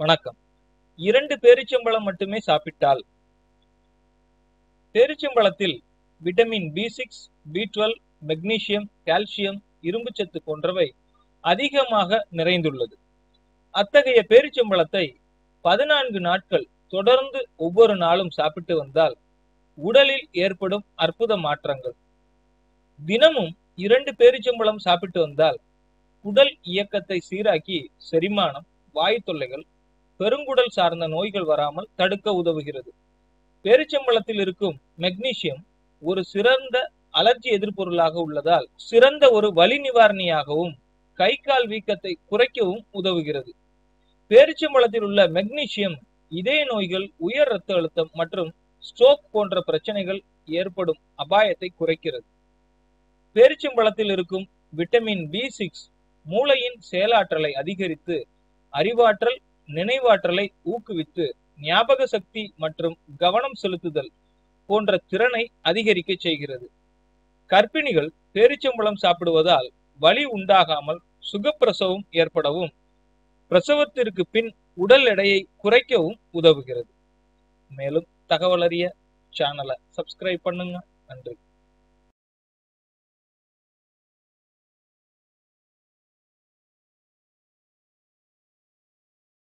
வணக்கம். இரண்டு பேரிச்சம்பழம் மட்டுமே சாப்பிட்டால். பேரிச்சம்பழத்தில் vitamin B six B twelve magnesium calcium இரும்புச்சத்து போன்றவை அதிகமாக நிறைந்துள்ளது. அத்தகைய பேரிச்சம்பழத்தை பதினான்கு நாட்கள் தொடர்ந்து ஒவ்வொரு நாளும் சாப்பிட்டு வந்தால் உடலில் ஏற்படும் அற்புத மாற்றங்கள். தினமும் இரண்டு பேரிச்சம்பழம் சாப்பிட்டு வந்தால் உடல் இயக்கத்தை சீராக்கி செரிமானம் வாயு தொல்லைகள் பெருங்குடல் சார்ந்த நோய்கள் வராமல் தடுக்க உதவுகிறது. பேரிச்சம்பழத்தில் இருக்கும் மெக்னீசியம் ஒரு சிறந்த அலர்ஜி எதிர்பொருளாக உள்ளதால் சிறந்த ஒரு வலி நிவாரணியாகவும் கை கால் வீக்கத்தை குறைக்கவும் உதவுகிறது. பேரிச்சம்பழத்தில் உள்ள மெக்னீசியம் இதய நோய்கள் உயர் ரத்த அழுத்தம் மற்றும் ஸ்ட்ரோக் போன்ற பிரச்சனைகள் ஏற்படும் அபாயத்தை குறைக்கிறது. பேரிச்சம்பழத்தில் இருக்கும் விட்டமின் பி சிக்ஸ் மூளையின் செயலாற்றலை அதிகரித்து அறிவாற்றல் நினைவாற்றலை ஊக்குவித்து ஞாபக சக்தி மற்றும் கவனம் செலுத்துதல் போன்ற திறனை அதிகரிக்க செய்கிறது. கர்ப்பிணிகள் பேரிச்சம்பழம் சாப்பிடுவதால் வலி உண்டாகாமல் சுகப்பிரசவம் ஏற்படவும் பிரசவத்திற்கு பின் உடல் எடையை குறைக்கவும் உதவுகிறது. மேலும் தகவலறிய சேனலை சப்ஸ்கிரைப் பண்ணுங்க. நன்றி.